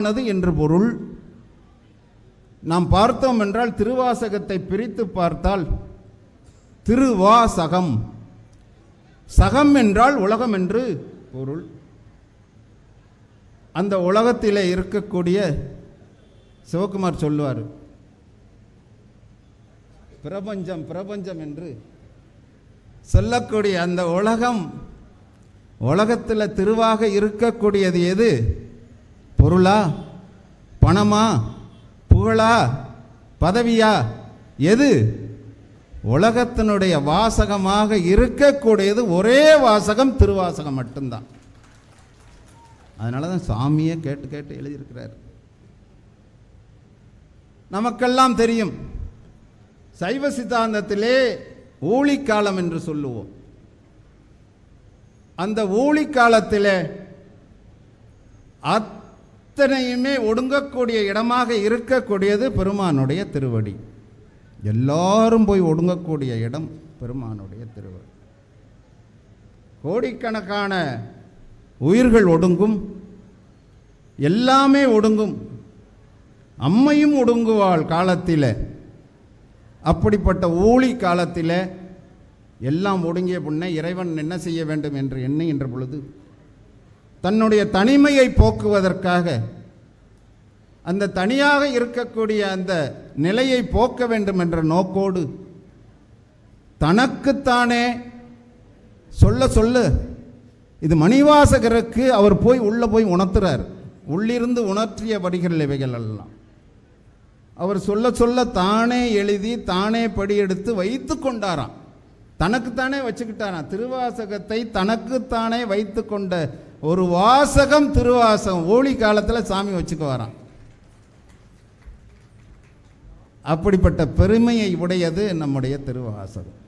ஆனது என்று பொருள் நாம் பார்த்தோம் என்றால் திருவாசகத்தை பிரித்து பார்த்தால் திருவாசகம். சகம் என்றால் உலகம் என்று பொருள். அந்த உலகத்திலே இருக்கக்கூடிய சிவகுமார் சொல்லுவார் பிரபஞ்சம் பிரபஞ்சம் என்று சொல்லக்கூடிய அந்த உலகம் உலகத்தில் திருவாக இருக்கக்கூடியது எது? பொருளா? பணமா? புகழா? பதவியா? எது? உலகத்தினுடைய வாசகமாக இருக்கக்கூடியது ஒரே வாசகம் திருவாசகம் மட்டும்தான். அதனால தான் சாமியே கேட்டு கேட்டு எழுதியிருக்கிறார். நமக்கெல்லாம் தெரியும். சைவ சித்தாந்தத்திலே ஊழிக்காலம் என்று சொல்லுவோம். அந்த ஊழிக்காலத்திலே அத்தனையுமே ஒடுங்கக்கூடிய இடமாக இருக்கக்கூடியது பெருமானுடைய திருவடி. எல்லாரும் போய் ஒடுங்கக்கூடிய இடம் பெருமானுடைய திருவடி. கோடிக்கணக்கான உயிர்கள் ஒடுங்கும் எல்லாமே ஒடுங்கும். அம்மையும் ஒடுங்குவாள் காலத்தில். அப்படிப்பட்ட ஊழி காலத்தில் எல்லாம் ஒடுங்கிய பின்னே இறைவன் என்ன செய்ய வேண்டும் என்று எண்ணுகின்ற பொழுது தன்னுடைய தனிமையை போக்குவதற்காக அந்த தனியாக இருக்கக்கூடிய அந்த நிலையை போக்க வேண்டும் என்ற நோக்கோடு தனக்குத்தானே சொல்ல சொல்ல. இது மணிவாசகருக்கு அவர் போய் உள்ளே போய் உணர்த்துறார். உள்ளிருந்து உணர்த்திய படிகள் இவைகள் எல்லாம். அவர் சொல்ல சொல்ல தானே எழுதி தானே படியெடுத்து வைத்து கொண்டாராம். தனக்குத்தானே வச்சுக்கிட்டாராம். திருவாசகத்தை தனக்குத்தானே வைத்து கொண்ட ஒரு வாசகம் திருவாசகம். ஓழி காலத்தில் சாமி வச்சுக்குவாராம். அப்படிப்பட்ட பெருமையை உடையது நம்முடைய திருவாசகம்.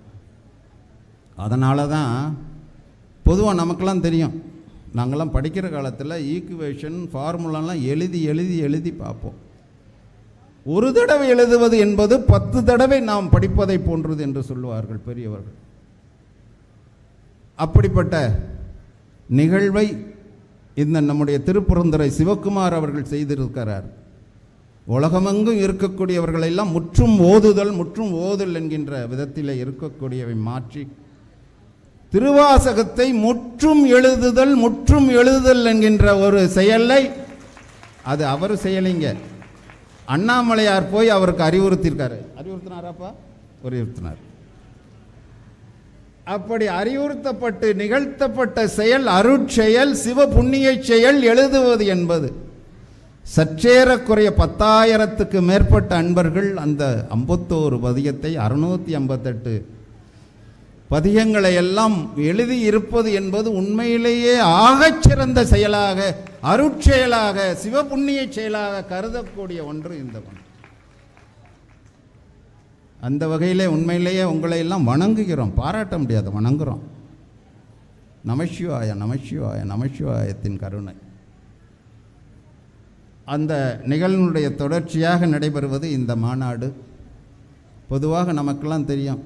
அதனால தான் பொதுவாக நமக்கெல்லாம் தெரியும். நாங்கள்லாம் படிக்கிற காலத்தில் ஈக்குவேஷன் ஃபார்முலாலாம் எழுதி எழுதி எழுதி பார்ப்போம். ஒரு தடவை எழுதுவது என்பது பத்து தடவை நாம் படிப்பதை போன்றது என்று சொல்லுவார்கள் பெரியவர்கள். அப்படிப்பட்ட நிகழ்வை இந்த நம்முடைய திருப்புறந்துரை சிவக்குமார் அவர்கள் செய்திருக்கிறார். உலகமெங்கும் இருக்கக்கூடியவர்களெல்லாம் முற்றும் ஓதுதல் முற்றும் ஓதுல் என்கின்ற விதத்தில் இருக்கக்கூடியவை மாற்றி திருவாசகத்தை முற்றும் எழுதுதல் முற்றும் எழுதுதல் என்கின்ற ஒரு செயலை அது அவர் செயலிங்க அண்ணாமலையார் போய் அவருக்கு அறிவுறுத்தியிருக்காரு. அறிவுறுத்தினாராப்பா? அறிவுறுத்தினார். அப்படி அறிவுறுத்தப்பட்டு நிகழ்த்தப்பட்ட செயல் அருட்செயல் சிவ புண்ணிய செயல் எழுதுவது என்பது. சற்றேறக்குறைய பத்தாயிரத்துக்கு மேற்பட்ட அன்பர்கள் அந்த ஐம்பத்தோரு பதியத்தை அறுநூத்தி ஐம்பத்தெட்டு பதியங்களை எல்லாம் எழுதி இருப்பது என்பது உண்மையிலேயே ஆகச் சிறந்த செயலாக அருட்செயலாக சிவபுண்ணிய செயலாக கருதக்கூடிய ஒன்று இந்த ஒன்று அந்த வகையிலே உண்மையிலேயே உங்களை எல்லாம் வணங்குகிறோம். பாராட்ட முடியாது வணங்குகிறோம் நமசிவாய நமசிவாய நமசிவாயத்தின் கருணை. அந்த நிகழ்வுடைய தொடர்ச்சியாக நடைபெறுவது இந்த மாநாடு. பொதுவாக நமக்கெல்லாம் தெரியும்.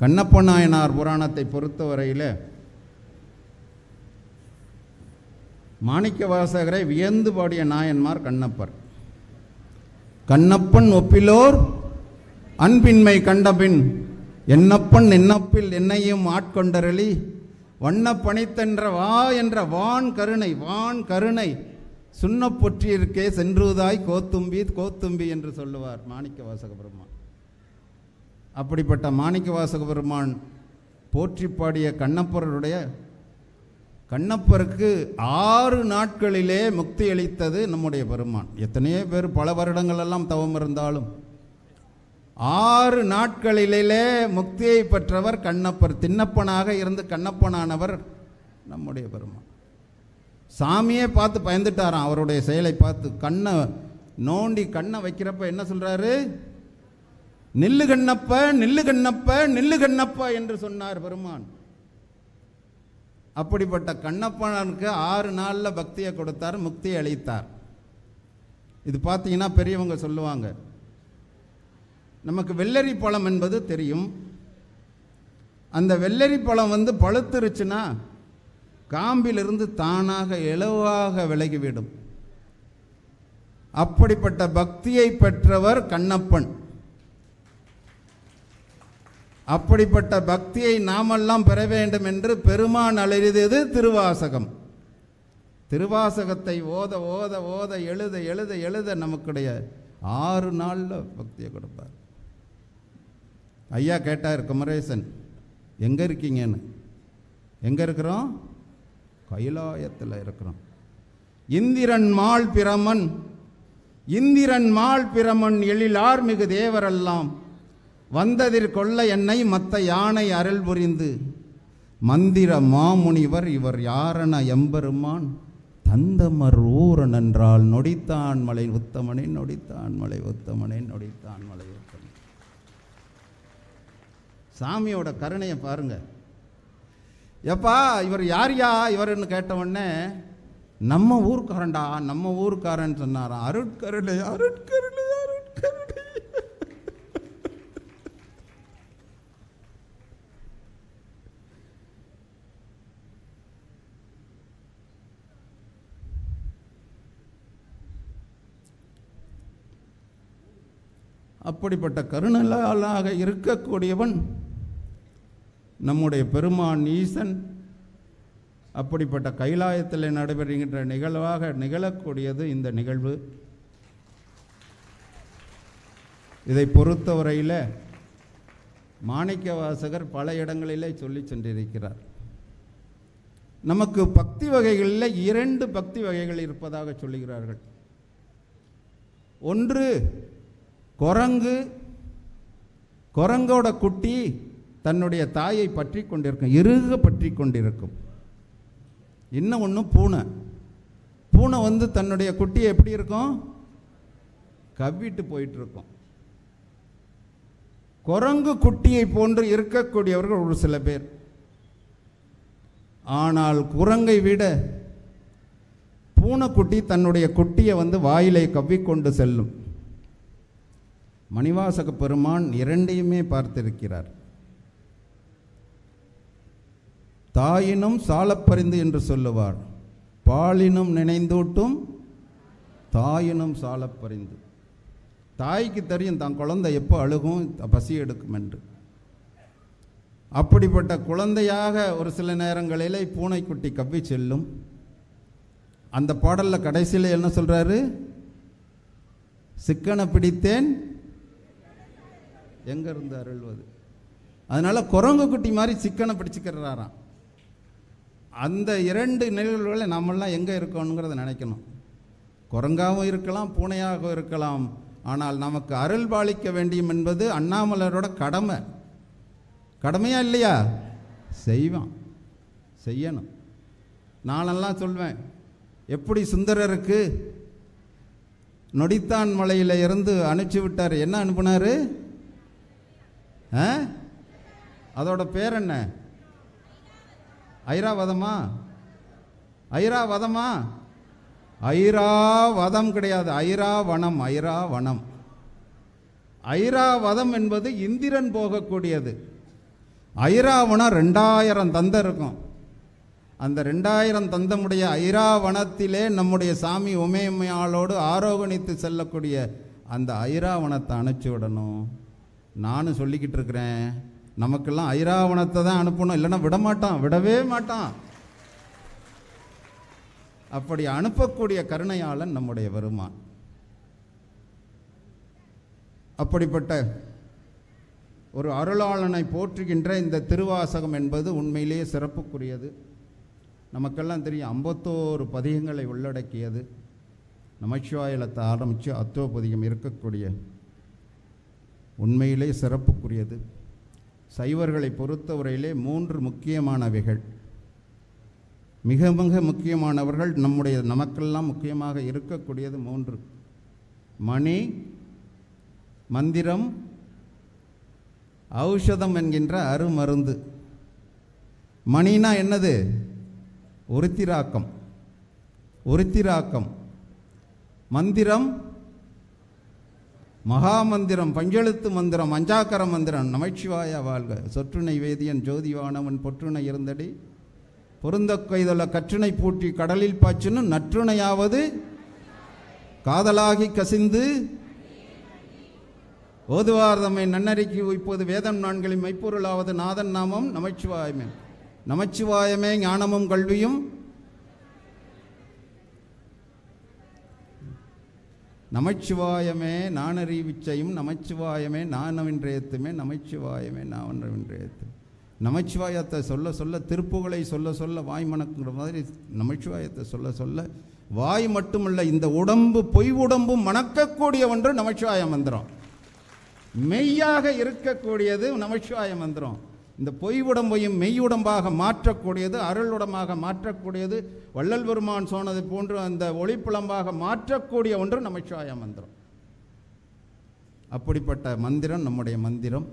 கண்ணப்ப நாயனார் புராணத்தை பொறுத்தவரையில் மாணிக்க வாசகரை வியந்து பாடிய நாயன்மார் கண்ணப்பர். கண்ணப்பன் ஒப்பிலோர் அன்பின்மை கண்டபின் என்னப்பன் என்னப்பில் என்னையும் ஆட்கொண்டரளி வண்ண பணித்தென்ற வா என்ற வான் கருணை வான் கருணை சுண்ணப் பொற்றியிருக்கே சென்றுதாய் கோத்தும்பி கோத்தும்பி என்று சொல்லுவார் மாணிக்க வாசக பெருமான். அப்படிப்பட்ட மாணிக்க வாசக பெருமான் போற்றி பாடிய கண்ணப்பருடைய கண்ணப்பருக்கு ஆறு நாட்களிலே முக்தி அளித்தது நம்முடைய பெருமான். எத்தனையோ பேர் பல வருடங்கள் எல்லாம் தவம் இருந்தாலும் ஆறு நாட்களிலே முக்தியை பெற்றவர் கண்ணப்பர் தின்னப்பனாக இருந்து கண்ணப்பனானவர் நம்முடைய பெருமான். சாமியே பார்த்து பயந்துட்டாராம் அவருடைய செயலை பார்த்து. கண்ணை நோண்டி கண்ணை வைக்கிறப்ப என்ன சொல்றாரு? நில்லு கண்ணப்ப நில்லு கண்ணப்ப நில்லு கண்ணப்ப என்று சொன்னார் பெருமான். அப்படிப்பட்ட கண்ணப்பனுக்கு ஆறு நாளில் பக்தியை கொடுத்தார் முக்தியை அளித்தார். இது பார்த்தீங்கன்னா பெரியவங்க சொல்லுவாங்க நமக்கு வெள்ளரி பழம் என்பது தெரியும். அந்த வெள்ளரி பழம் வந்து பழுத்துருச்சுன்னா காம்பிலிருந்து தானாக இலவாக விலகிவிடும். அப்படிப்பட்ட பக்தியை பெற்றவர் கண்ணப்பன். அப்படிப்பட்ட பக்தியை நாமெல்லாம் பெற வேண்டும் என்று பெருமான் அழுதியது திருவாசகம். திருவாசகத்தை ஓத ஓத ஓத எழுத எழுத எழுத நமக்குடைய ஆறு நாளில் பக்தியை கொடுப்பார். ஐயா கேட்டார் குமரேசன் எங்கே இருக்கீங்கன்னு? எங்கே இருக்கிறோம்? கைலாயத்தில் இருக்கிறோம். இந்திரன் மால் பிரமன் இந்திரன் மால் பிரமன் எழிலார் மிகு தேவரெல்லாம் வந்ததிர் கொள்ள என்னை மத்த யானை அருள் புரிந்து மந்திர மாமுனிவர் இவர் யாரன எம்பெருமான் தந்தமர் ஊரன் என்றால் நொடித்தான் மலை உத்தமனே நொடித்தான் மலை உத்தமனே நொடித்தான் மலை சாமியோட கருணையை பாருங்க. எப்பா இவர் யார் யா இவர்னு கேட்ட உடனே நம்ம ஊர்க்காரன்டா நம்ம ஊர்க்காரன் சொன்னாராம் அருட்கருணை அருட்கருணை அருட்கருணை. அப்படிப்பட்ட கருணலாக இருக்கக்கூடியவன் நம்முடைய பெருமான் ஈசன் அப்படிப்பட்ட கைலாயத்தில் நடைபெறுகின்ற நிகழ்வாக நிகழக்கூடியது இந்த நிகழ்வு. இதை பொறுத்தவரையில் மாணிக்க வாசகர் பல இடங்களிலே சொல்லி சென்றிருக்கிறார். நமக்கு பக்தி வகைகளில் இரண்டு பக்தி வகைகள் இருப்பதாக சொல்லுகிறார்கள். ஒன்று குரங்கு குரங்கோட குட்டி தன்னுடைய தாயை பற்றி கொண்டிருக்கும் இறுக பற்றி கொண்டிருக்கும் இன்னும் ஒன்று பூனை. பூனை வந்து தன்னுடைய குட்டியை எப்படி இருக்கும்? கவ்விட்டு போயிட்டு இருக்கும் குரங்கு குட்டியை போன்று இருக்கக்கூடியவர்கள் ஒரு சில பேர். ஆனால் குரங்கை விட பூனைக்குட்டி தன்னுடைய குட்டியை வந்து வாயிலை கவ்விக்கொண்டு செல்லும். மணிவாசக பெருமான் இரண்டையுமே பார்த்திருக்கிறார். தாயினும் சாலப்பறிந்து என்று சொல்லுவார். பாலினும் நினைந்தூட்டும் தாயினும் சாலப்பறிந்து தாய்க்கு தெரியும் தான் குழந்தை எப்போ அழுகும் பசி எடுக்கும் என்று. அப்படிப்பட்ட குழந்தையாக ஒரு சில நேரங்களிலே பூனைக்குட்டி கவ்வி செல்லும். அந்த பாடலில் கடைசியில் என்ன சொல்கிறாரு சிக்கனை பிடித்தேன் எங்கே இருந்து அருள்வது? அதனால் குரங்கு குட்டி மாதிரி சிக்கனை பிடிச்சிக்கிறாராம் அந்த இரண்டு நிகழ்வுகளை நம்மளாம் எங்கே இருக்கோங்கிறத நினைக்கணும். குரங்காகவும் இருக்கலாம் பூனையாகவும் இருக்கலாம். ஆனால் நமக்கு அருள் பாலிக்க வேண்டியும் என்பது அண்ணாமலரோட கடமை. கடமையா இல்லையா? செய்வான். செய்யணும். நானெல்லாம் சொல்வேன் எப்படி சுந்தரருக்கு நொடித்தான் மலையில் இருந்து அனுப்பிச்சி விட்டார்? என்ன அனுப்புனாரு? ஆ? அதோட பேர் என்ன? ஐராவதமா? ஐராவதமா? ஐராவதம் கிடையாது. ஐராவனம் ஐராவனம் ஐராவதம் என்பது இந்திரன் போகக்கூடியது. ஐராவனம் ரெண்டாயிரம் தந்த இருக்கும். அந்த ரெண்டாயிரம் தந்தமுடைய ஐராவனத்திலே நம்முடைய சாமி உமையம்மையாளோடு ஆரோகணித்து செல்லக்கூடிய அந்த ஐராவனத்தை அனுப்பிச்சி விடணும். நானும் சொல்லிக்கிட்டு இருக்கிறேன். நமக்கெல்லாம் ஐராவணத்தை தான் அனுப்பணும். இல்லைன்னா விட மாட்டான் விடவே மாட்டான். அப்படி அனுப்பக்கூடிய கருணையாளன் நம்முடைய வருமான். அப்படிப்பட்ட ஒரு அருளாளனை போற்றுகின்ற இந்த திருவாசகம் என்பது உண்மையிலேயே சிறப்புக்குரியது. நமக்கெல்லாம் தெரியும் ஐம்பத்தோரு பதிகங்களை உள்ளடக்கியது. நமச்சிவாயலத்தை ஆரம்பித்து அத்தோ பதிகம் இருக்கக்கூடிய உண்மையிலே சிறப்புக்குரியது. சைவர்களை பொறுத்தவரையிலே மூன்று முக்கியமானவைகள். மிக மிக முக்கியமானவர்கள் நம்முடைய நமக்கெல்லாம் முக்கியமாக இருக்கக்கூடியது மூன்று. மணி மந்திரம் ஔஷதம் என்கின்ற அருமருந்து. மணினா என்னது? ஒருத்திராக்கம். ஒருத்திராக்கம். மந்திரம் மகாமந்திரம் பஞ்செழுத்து மந்திரம் அஞ்சாக்கர மந்திரம் நமச்சிவாய வாழ்க. சொற்றுணை வேதியன் ஜோதிவானவன் பொற்றுணை இருந்தடி. பொருந்த கைதல கற்றுனை பூட்டி கடலில் பாய்ச்சுன்னு நற்றுணையாவது காதலாகி கசிந்து. ஓதுவார் தம்மை நன்னறிக்கு இப்போது வேதம் நான்களின் மெய்ப்பொருளாவது நாதன் நாமம் நமச்சிவாயமே. நமச்சிவாயமே ஞானமும் கல்வியும். நமச்சிவாயமே நானறிவிச்சையும் நமச்சிவாயமே நானவின்றேத்துமே நமச்சிவாயமே நாவன்றவென்றேத்துமே நமச்சிவாயத்தை சொல்ல சொல்ல திருப்புகளை சொல்ல சொல்ல வாய் மணக்குங்கிற மாதிரி நமச்சிவாயத்தை சொல்ல சொல்ல வாய் மட்டுமல்ல இந்த உடம்பு பொய் உடம்பும் மணக்கக்கூடிய ஒன்று நமச்சிவாய மந்திரம். மெய்யாக இருக்கக்கூடியது நமச்சிவாய மந்திரம். இந்த பொய் உடம்பையும் மெய் உடம்பாக மாற்றக்கூடியது அருள் உடம்பாக மாற்றக்கூடியது வள்ளல் பெருமான் சொன்னது போன்று அந்த ஒளிப்புலம்பாக மாற்றக்கூடிய ஒன்று நமச்சிவாய மந்திரம். அப்படிப்பட்ட மந்திரம் நம்முடைய மந்திரம்.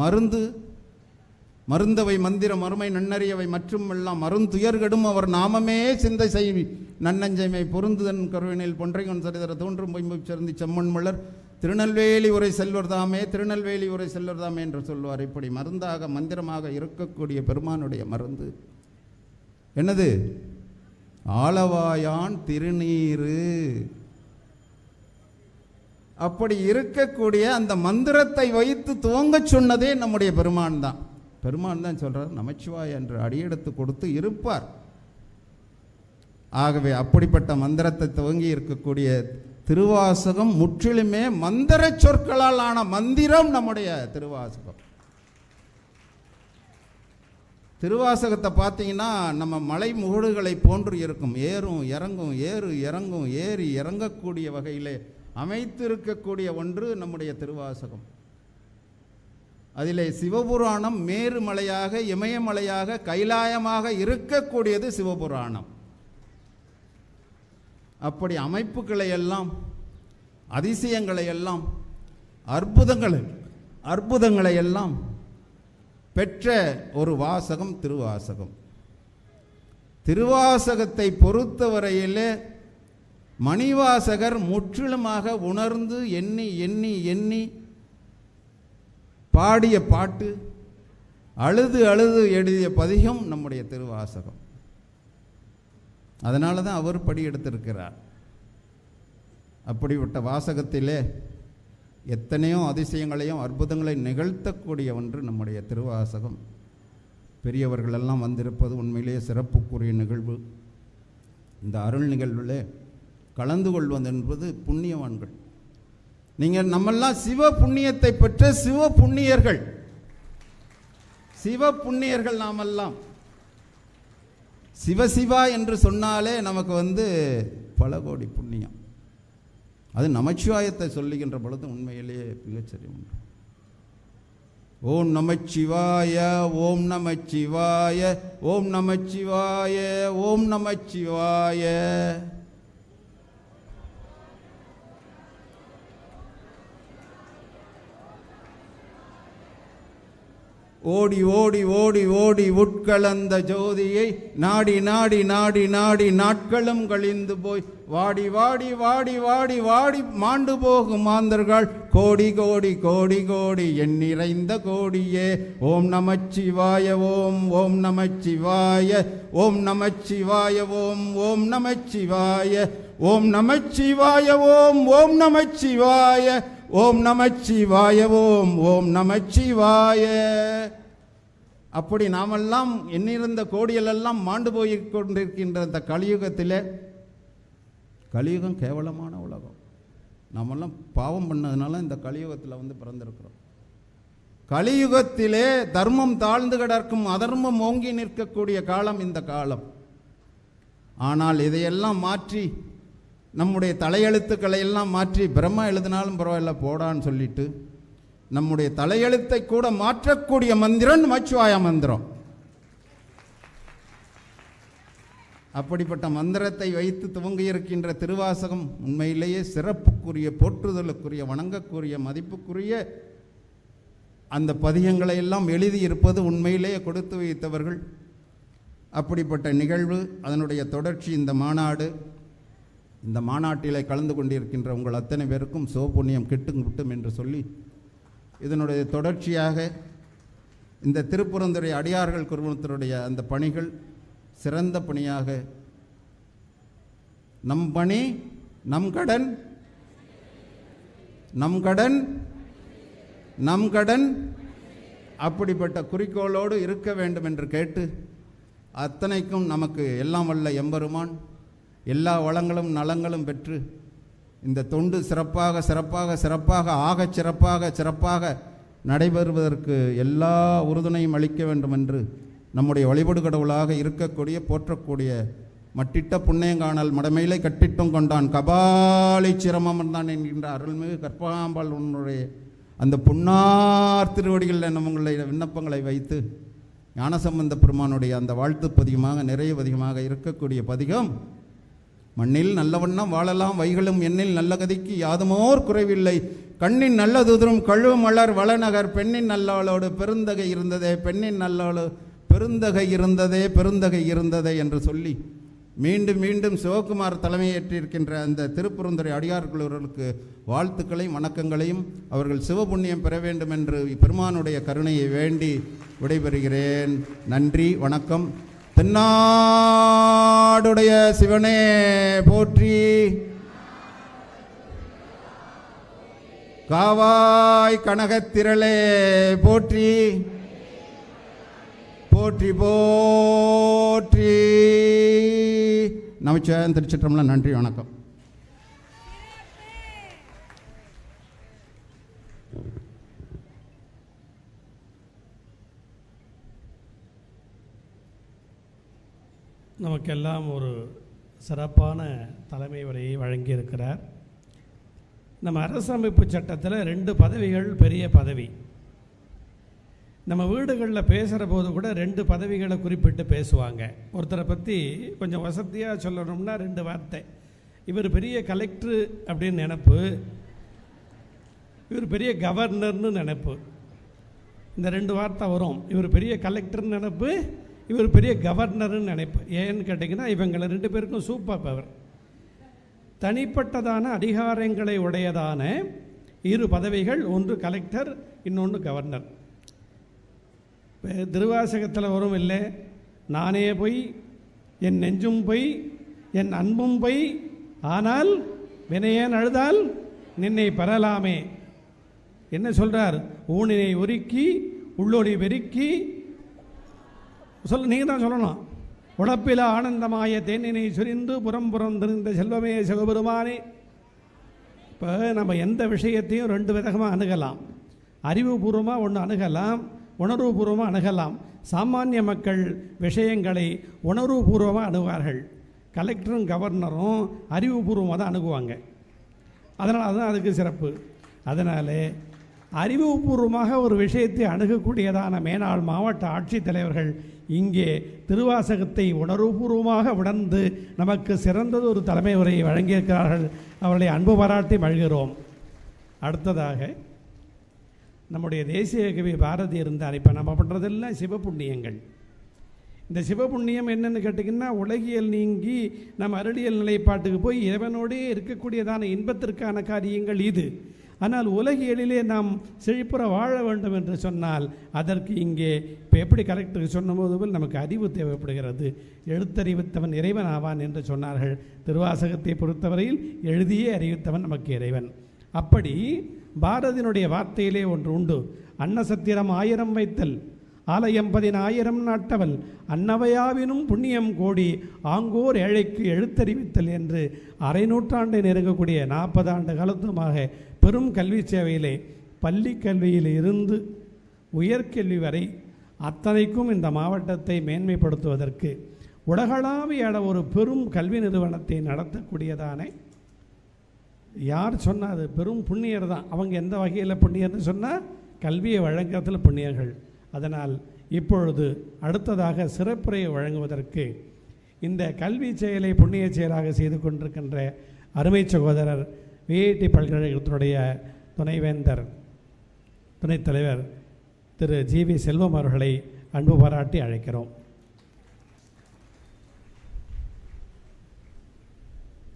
மருந்து மருந்தவை மந்திரம் மறுமை நன்னறியவை மற்றும் எல்லாம் மருந்துயர்கடும் அவர் நாமமே சிந்தை செய் நன்னஞ்சைமை பொருந்துதன் கருவினில் பொன்றைகன் சரிதர தோன்றும் பொய்மொழி சிறந்தி செம்மண் மலர். திருநெல்வேலி உரை செல்வர் தாமே திருநெல்வேலி உரை செல்வர் தாமே என்று சொல்வார் இப்படி மருந்தாக மந்திரமாக இருக்கக்கூடிய பெருமானுடைய மருந்து. என்னது? ஆளவாயான் திருநீரு அப்படி இருக்கக்கூடிய அந்த மந்திரத்தை வைத்து துவங்கச் சொன்னதே நம்முடைய பெருமான் தான். பெருமான் தான் சொல்றார் நமச்சிவாய் என்று அடியெடுத்து கொடுத்து இருப்பார். ஆகவே அப்படிப்பட்ட மந்திரத்தை துவங்கி இருக்கக்கூடிய திருவாசகம் முற்றிலுமே மந்திர சொற்களால் ஆன மந்திரம் நம்முடைய திருவாசகம். திருவாசகத்தை பார்த்தீங்கன்னா நம்ம மலை முகடுகளை போன்று இருக்கும். ஏறும் இறங்கும் ஏறு இறங்கும் ஏறி இறங்கக்கூடிய வகையிலே அமைத்திருக்கக்கூடிய ஒன்று நம்முடைய திருவாசகம். அதிலே சிவபுராணம் மேருமலையாக இமயமலையாக கைலாயமாக இருக்கக்கூடியது சிவபுராணம். அப்படி அமைப்புகளை எல்லாம் அதிசயங்களை எல்லாம் அற்புதங்களை அற்புதங்களை எல்லாம் பெற்ற ஒரு வாசகம் திருவாசகம். திருவாசகத்தை பொறுத்தவரையிலே மணிவாசகர் முற்றிலுமாக உணர்ந்து எண்ணி எண்ணி எண்ணி பாடிய பாட்டு அழுது அழுது எழுதிய பதிகம் நம்முடைய திருவாசகம். அதனால தான் அவர் படி எடுத்திருக்கிறார். அப்படிப்பட்ட வாசகத்திலே எத்தனையோ அதிசயங்களையும் அற்புதங்களையும் நிகழ்த்தக்கூடிய ஒன்று நம்முடைய திருவாசகம். பெரியவர்களெல்லாம் வந்திருப்பது உண்மையிலேயே சிறப்புக்குரிய நிகழ்வு. இந்த அருள் நிகழ்வில் கலந்து கொள்வது என்பது புண்ணியவான்கள். நீங்கள் நம்மெல்லாம் சிவ புண்ணியத்தை பெற்ற சிவ புண்ணியர்கள். சிவ புண்ணியர்கள் நாமெல்லாம். சிவசிவா என்று சொன்னாலே நமக்கு வந்து பல கோடி புண்ணியம். அது நமச்சிவாயத்தை சொல்லுகின்ற பொழுது உண்மையிலேயே மிகச்சரி உண்டு ஓம் நமச்சிவாய ஓம் நமச்சிவாய ஓம் நமச்சிவாய ஓம் நமச்சிவாய. ஓடி ஓடி ஓடி ஓடி உட்கலந்த ஜோதியை நாடி நாடி நாடி நாடி நாட்களும் கழிந்து போய் வாடி வாடி வாடி வாடி வாடி மாண்டு போகும் மாந்தர்கள். கோடி கோடி கோடி கோடி என் நிறைந்த கோடியே. ஓம் நமச்சிவாய ஓம் ஓம் நமச்சிவாய ஓம் நமச்சிவாய ஓம் ஓம் நமச்சிவாய ஓம் நமச்சிவாய ஓம் ஓம் நமச்சிவாய. ஓம் நமச்சிவாய ஓம் ஓம் நமச்சிவாய. அப்படி நாமெல்லாம் எண்ணிருந்த கோடிகளெல்லாம் மாண்டு போய் கொண்டிருக்கின்ற இந்த கலியுகத்திலே கலியுகம் கேவலமான உலகம். நாமெல்லாம் பாவம் பண்ணதுனால இந்த கலியுகத்தில் வந்து பிறந்திருக்கிறோம். கலியுகத்திலே தர்மம் தாழ்ந்து கிடக்கும் அதர்மம் ஓங்கி நிற்கக்கூடிய காலம் இந்த காலம். ஆனால் இதையெல்லாம் மாற்றி நம்முடைய தலையெழுத்துக்களை எல்லாம் மாற்றி பிரம்மா எழுதினாலும் பரவாயில்ல போடான்னு சொல்லிட்டு நம்முடைய தலையெழுத்தை கூட மாற்றக்கூடிய மந்திரம் நமச்சிவாய மந்திரம். அப்படிப்பட்ட மந்திரத்தை வைத்து துவங்கியிருக்கின்ற திருவாசகம் உண்மையிலேயே சிறப்புக்குரிய போற்றுதலுக்குரிய வணங்கக்கூடிய மதிப்புக்குரிய அந்த பதியங்களை எல்லாம் எழுதியிருப்பது உண்மையிலேயே கொடுத்து வைத்தவர்கள். அப்படிப்பட்ட நிகழ்வு அதனுடைய தொடர்ச்சி இந்த மாநாடு இந்த மாநாட்டிலே கலந்து கொண்டிருக்கின்ற உங்கள் அத்தனை பேருக்கும் சிவபுண்ணியம் கெட்டும் விட்டும் என்று சொல்லி இதனுடைய தொடர்ச்சியாக இந்த திருப்புறந்துறை அடியார்கள் குடும்பத்தினுடைய அந்த பணிகள் சிறந்த பணியாக நம் பணி நம் கடன் நம் கடன் நம் கடன் அப்படிப்பட்ட குறிக்கோளோடு இருக்க வேண்டும் என்று கேட்டு அத்தனைக்கும் நமக்கு எல்லாம் வல்ல எம்பெருமான் எல்லா வளங்களும் நலங்களும் பெற்று இந்த தொண்டு சிறப்பாக சிறப்பாக சிறப்பாக ஆகச் சிறப்பாக சிறப்பாக நடைபெறுவதற்கு எல்லா உறுதுணையும் அளிக்க வேண்டும் என்று நம்முடைய வழிபடு கடவுளாக இருக்கக்கூடிய போற்றக்கூடிய மட்டிட்ட புண்ணியங்காணல் மடமையிலை கட்டிட்டும் கொண்டான் கபாலி சிரமம் தான் என்கின்ற அருள்மிகு கற்பகாம்பாள் உன்னுடைய அந்த புன்னார் திருவடிகளில் நம்மளுடைய விண்ணப்பங்களை வைத்து ஞானசம்பந்த பெருமானுடைய அந்த வாழ்த்து பதிகமாக நிறைய பதிகமாக இருக்கக்கூடிய பதிகம் மண்ணில் நல்லவண்ணம் வாழலாம் வைகளும் எண்ணில் நல்ல கதிக்கு யாதுமோர் குறைவில்லை. கண்ணின் நல்லதுதரும் கழுவு மலர் வளநகர் பெண்ணின் நல்லாளோடு பெருந்தகை இருந்ததே பெண்ணின் நல்லாளோ பெருந்தகை இருந்ததே பெருந்தகை இருந்ததே என்று சொல்லி மீண்டும் மீண்டும் சிவகுமார் தலைமையேற்றிருக்கின்ற அந்த திருப்புறந்துறை அடியார்களுக்கு வாழ்த்துக்களையும் வணக்கங்களையும் அவர்கள் சிவபுண்ணியம் பெற வேண்டும் என்று பெருமானுடைய கருணையை வேண்டி விடைபெறுகிறேன். நன்றி வணக்கம். தென்னாடுடைய சிவனே போற்றி. காவாய் கனகத்திரளே போற்றி. போற்றி போற்றி. நமச்சிவாயம் திருச்சிற்றம்பலம் நன்றி வணக்கம். நமக்கெல்லாம் ஒரு சிறப்பான தலைமை உரையை வழங்கியிருக்கிறார். நம்ம அரசமைப்பு சட்டத்தில் ரெண்டு பதவிகள் பெரிய பதவி. நம்ம வீடுகளில் பேசுகிற போது கூட ரெண்டு பதவிகளை குறிப்பிட்டு பேசுவாங்க. ஒருத்தரை பற்றி கொஞ்சம் வசதியாக சொல்லணும்னா ரெண்டு வார்த்தை. இவர் பெரிய கலெக்டரு அப்படின்னு நினப்பு. இவர் பெரிய கவர்னர்னு நினப்பு. இந்த ரெண்டு வார்த்தை வரும். இவர் பெரிய கலெக்டர்னு நினப்பு. இவர் பெரிய கவர்னர்னு நினைப்பேன். ஏன்னு கேட்டிங்கன்னா இவங்களை ரெண்டு பேருக்கும் சூப்பர் பவர் தனிப்பட்டதான அதிகாரங்களை உடையதான இரு பதவிகள் ஒன்று கலெக்டர் இன்னொன்று கவர்னர் இப்ப திருவாசகத்தில் வரும் இல்லை. நானே பொய் என் நெஞ்சும் பொய் என் அன்பும் பொய் ஆனால் வினையேன் அழுதால் நின்னை பெறலாமே. என்ன சொல்கிறார் ஊனினை உருக்கி உள்ளோடி வெறுக்கி சொல்ல நீங்கள் தான் சொல்லணும். உடப்பில ஆனந்தமாய தேனினை சுரிந்து புறம் புறம் திருந்த செல்வமே சிவபெருமானே. இப்போ நம்ம எந்த விஷயத்தையும் ரெண்டு விதமாக அணுகலாம். அறிவுபூர்வமாக ஒன்று அணுகலாம் உணர்வுபூர்வமாக அணுகலாம். சாமானிய மக்கள் விஷயங்களை உணர்வுபூர்வமாக அணுகுவார்கள். கலெக்டரும் கவர்னரும் அறிவுபூர்வமாக தான் அணுகுவாங்க. அதனால் தான் அதுக்கு சிறப்பு. அதனால் அறிவுபூர்வமாக ஒரு விஷயத்தை அணுகக்கூடியதான மேனாள் மாவட்ட ஆட்சித்தலைவர்கள் இங்கே திருவாசகத்தை உணர்வுபூர்வமாக உணர்ந்து நமக்கு சிறந்தது ஒரு தலைமை உரையை வழங்கியிருக்கிறார்கள். அவர்களை அன்பு பாராட்டி மழ்கிறோம் அடுத்ததாக நம்முடைய தேசிய கவி பாரதி இருந்தார். இப்போ நம்ம பண்ணுறதெல்லாம் சிவபுண்ணியங்கள். இந்த சிவபுண்ணியம் என்னென்னு கேட்டிங்கன்னா உலகியல் நீங்கி நம் அருளியல் நிலைப்பாட்டுக்கு போய் இறைவனோடே இருக்கக்கூடியதான இன்பத்திற்கான காரியங்கள் இது. ஆனால் உலகியலிலே நாம் செழிப்புற வாழ வேண்டும் என்று சொன்னால் அதற்கு இங்கே இப்போ எப்படி கரெக்டுக்கு சொன்னபோது போல் நமக்கு அறிவு தேவைப்படுகிறது. எழுத்தறிவித்தவன் இறைவன் ஆவான் என்று சொன்னார்கள். திருவாசகத்தை பொறுத்தவரையில் எழுதியே அறிவித்தவன் நமக்கு இறைவன். அப்படி பாரதியினுடைய வார்த்தையிலே ஒன்று உண்டு. அன்னசத்திரம் ஆயிரம் வைத்தல் ஆலயம் பதினாயிரம் நாட்டவள் அன்னவையாவினும் புண்ணியம் கோடி ஆங்கோர் ஏழைக்கு எழுத்தறிவித்தல் என்று அரை நூற்றாண்டை நெருங்கக்கூடிய நாற்பது ஆண்டு காலத்துமாக பெரும் கல்வி சேவையிலே பள்ளி கல்வியில் இருந்து உயர்கல்வி வரை அத்தனைக்கும் இந்த மாவட்டத்தை மேன்மைப்படுத்துவதற்கு உலகளாவிய ஒரு பெரும் கல்வி நிறுவனத்தை நடத்தக்கூடியதானே யார் சொன்னால் அது? பெரும் புண்ணியர் தான். அவங்க எந்த வகையில் புண்ணியர்னு சொன்னால் கல்வியை வழங்குறதுல புண்ணியர்கள். அதனால் இப்பொழுது அடுத்ததாக சிறப்புரையை வழங்குவதற்கு இந்த கல்வி செயலை புண்ணிய செயலாக செய்து கொண்டிருக்கின்ற அருமை சகோதரர் விஐடி பல்கலைக்கழகத்தினுடைய துணைவேந்தர் துணைத் தலைவர் திரு ஜி வி செல்வம் அவர்களை அன்பு பாராட்டி அழைக்கிறோம்.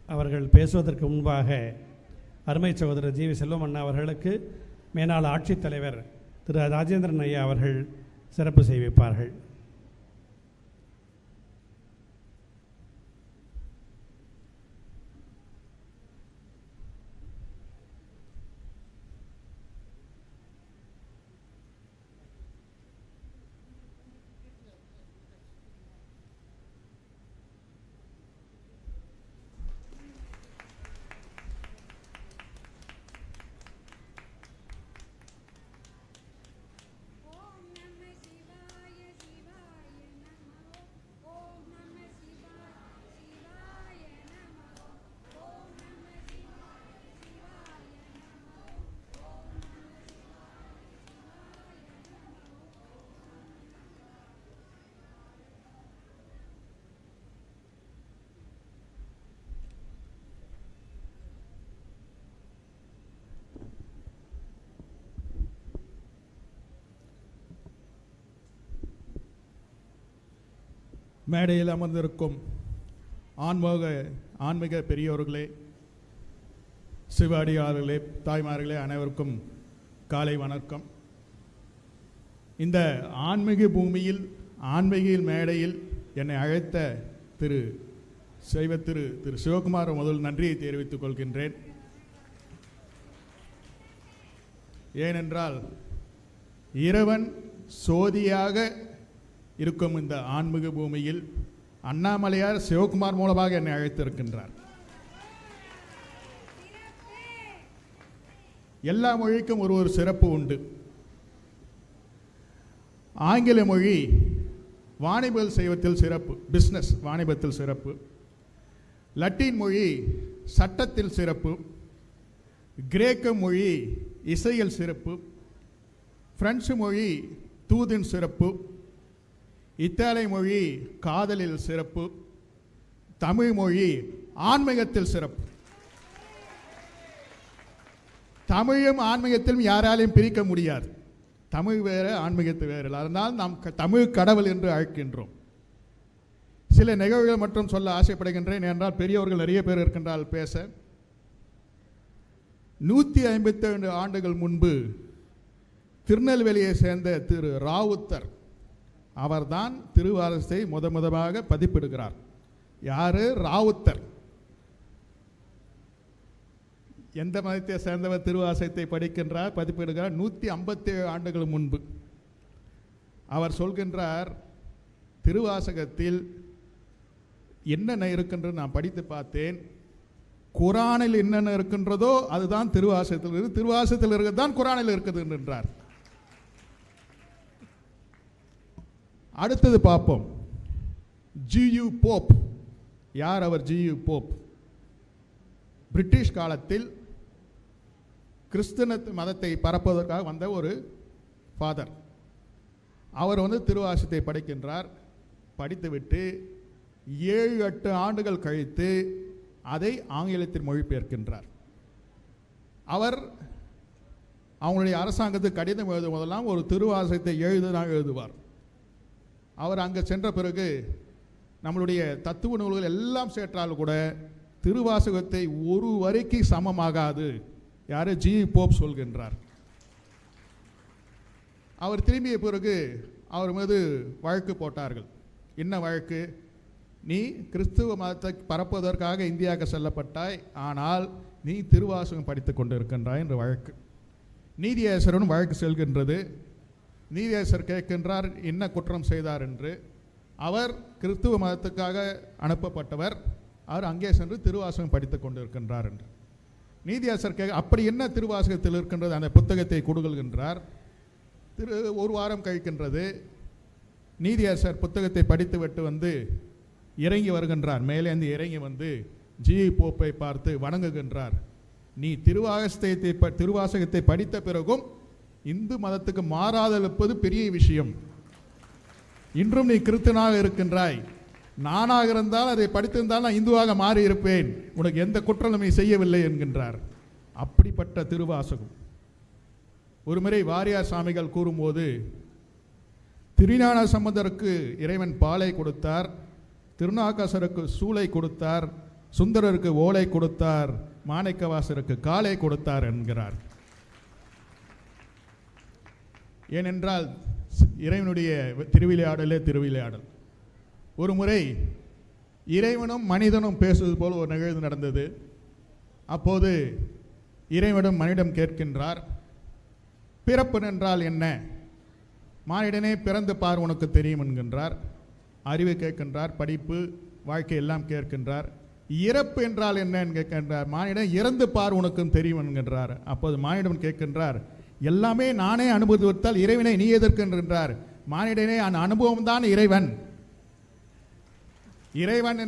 அவர்கள் பேசுவதற்கு முன்பாக அருமை சகோதரர் ஜி வி செல்வம் அண்ணா அவர்களுக்கு மேனாள் ஆட்சித்தலைவர் திரு ராஜேந்திரன் ஐயா அவர்கள் சிறப்பு செய்விப்பார்கள் ஓம் நம சிவாய சிவாய நமோ ஓம் நம சிவாய சிவாய நமோ ஓம் நம சிவாய சிவாய நமோ ஓம் நம சிவாய சிவாய நமோ மேடையில் அமர்ந்திருக்கும் ஆன்மோக ஆன்மீக பெரியோர்களே சிவாடியார்களே தாய்மார்களே அனைவருக்கும் காலை வணக்கம். இந்த ஆன்மீக பூமியில் ஆன்மீக மேடையில் என்னை அழைத்த திரு சைவ திரு திரு சிவகுமார் முதல் நன்றியை தெரிவித்துக் கொள்கின்றேன். ஏனென்றால் இறைவன் சோதியாக இருக்கும் இந்த ஆன்மீக பூமியில் அண்ணாமலையார் சிவகுமார் மூலமாக என்னை அழைத்திருக்கின்றார். எல்லா மொழிக்கும் ஒரு ஒரு சிறப்பு உண்டு. ஆங்கில மொழி வாணிபல் செய்வத்தில் சிறப்பு பிஸ்னஸ் வாணிபத்தில் சிறப்பு. லட்டின் மொழி சட்டத்தில் சிறப்பு. கிரேக்க மொழி இசையில் சிறப்பு. பிரெஞ்சு மொழி தூதின் சிறப்பு. இத்தாலிய மொழி காதலில் சிறப்பு தமிழ் மொழி ஆன்மீகத்தில் சிறப்பு. தமிழும் ஆன்மீகத்திலும் யாராலையும் பிரிக்க முடியாது. தமிழ் வேறு ஆன்மீகத்து வேறு. அதனால் நாம் க- தமிழ் கடவுள் என்று அழைக்கின்றோம். சில நிகழ்வுகள் மட்டும் சொல்ல ஆசைப்படுகின்றேன். என்றால் பெரியவர்கள் நிறைய பேர் இருக்கின்றால் பேச. நூற்றி ஐம்பத்தி ஆண்டுகள் முன்பு திருநெல்வேலியை சேர்ந்த திரு ராவுத்தர் அவர்தான் திருவாரசை முத முதலாக பதிப்பிடுகிறார். யாரு? ராவுத்தர். எந்த மதத்தை சேர்ந்தவர் திருவாசகத்தை படிக்கின்றார் பதிப்பிடுகிறார்? நூற்றி ஐம்பத்தேழு ஆண்டுகள் முன்பு. அவர் சொல்கின்றார் திருவாசகத்தில் என்னென்ன இருக்கின்றது நான் படித்து பார்த்தேன். குரானில் என்னென்ன இருக்கின்றதோ அதுதான் திருவாசகத்தில் இருக்குது திருவாசகத்தில் இருக்கிறது தான் குரானில் இருக்குது என்றார் அடுத்தது பார்ப்போம். ஜியு போப் யார் அவர் ஜியு போப் பிரிட்டிஷ் காலத்தில் கிறிஸ்தன மதத்தை பரப்புவதற்காக வந்த ஒரு ஃபாதர் அவர் வந்து திருவாசத்தை படிக்கின்றார். படித்துவிட்டு ஏழு எட்டு ஆண்டுகள் கழித்து அதை ஆங்கிலத்தில் மொழிபெயர்க்கின்றார். அவர் அவங்களுடைய அரசாங்கத்துக்கு கடிதம் எழுதும் போதெல்லாம் ஒரு திருவாசகத்தை எழுதுதான் எழுதுவார். அவர் அங்கே சென்ற பிறகு நம்மளுடைய தத்துவ நூல்கள் எல்லாம் சேற்றாலும் கூட திருவாசகத்தை ஒரு வரைக்கும் சமமாகாது. யாரு? ஜி. போப் சொல்கின்றார். அவர் திரும்பிய பிறகு அவர் மீது வழக்கு போட்டார்கள். என்ன வழக்கு? நீ கிறிஸ்துவ மதத்தை பரப்புவதற்காக இந்தியாவுக்கு செல்லப்பட்டாய் ஆனால் நீ திருவாசகம் படித்துக் கொண்டிருக்கின்றாய் என்ற வழக்கு. நீதியரசரும் வழக்கு செல்கின்றது. நீதியரசர் கேட்கின்றார் என்ன குற்றம் செய்தார்? என்று. அவர் கிறிஸ்துவ மதத்துக்காக அனுப்பப்பட்டவர். அவர் அங்கே சென்று திருவாசகம் படித்துக் கொண்டிருக்கின்றார் என்று. நீதியரசர் கேட்க அப்படி என்ன திருவாசகத்தில் இருக்கின்றது? அந்த புத்தகத்தை கொடுகல்கின்றார் திரு ஒரு வாரம் கழிக்கின்றது. நீதியரசர் புத்தகத்தை படித்துவிட்டு வந்து இறங்கி வருகின்றார். மேலேந்து இறங்கி வந்து ஜி. போப்பை பார்த்து வணங்குகின்றார். நீ திருவாசகத்தை திருவாசகத்தை படித்த பிறகும் இந்து மதத்துக்கு மாறாதிருப்பது பெரிய விஷயம். இன்றும் நீ கிறிஸ்தனாக இருக்கின்றாய். நானாக இருந்தால் அதை படித்திருந்தால் நான் இந்துவாக மாறி இருப்பேன் உனக்கு எந்த குற்றம் செய்யவில்லை என்கின்றார். அப்படிப்பட்ட திருவாசகம். ஒருமுறை வாரியார் சாமிகள் கூறும்போது திருஞான சம்பந்தருக்கு இறைவன் பாலை கொடுத்தார் திருநாகாசருக்கு சூளை கொடுத்தார் சுந்தரருக்கு ஓலை கொடுத்தார் மாணிக்கவாசருக்கு காலை கொடுத்தார் என்கிறார். ஏனென்றால் இறைவனுடைய திருவிளையாடலே திருவிளையாடல். ஒரு முறை இறைவனும் மனிதனும் பேசுவது போல் ஒரு நிகழ்வு நடந்தது. அப்போது இறைவனும் மனிதம் கேட்கின்றார் பிறப்பு என்றால் என்ன? மானிடனே பிறந்து பார் உனக்கு தெரியும் என்கின்றார். அறிவு கேட்கின்றார் படிப்பு வாழ்க்கை எல்லாம் கேட்கின்றார். இறப்பு என்றால் என்ன கேட்கின்றார். மானிடன் இறந்து பார் உனக்கும் தெரியும் என்கின்றார். அப்போது மானிடம் கேட்கின்றார் எல்லாமே நானே அனுபவித்தால் இறைவனை நீ எதிர்க்கின்றார் மானிடனே அந்த அனுபவம் தான் இறைவன். இறைவன்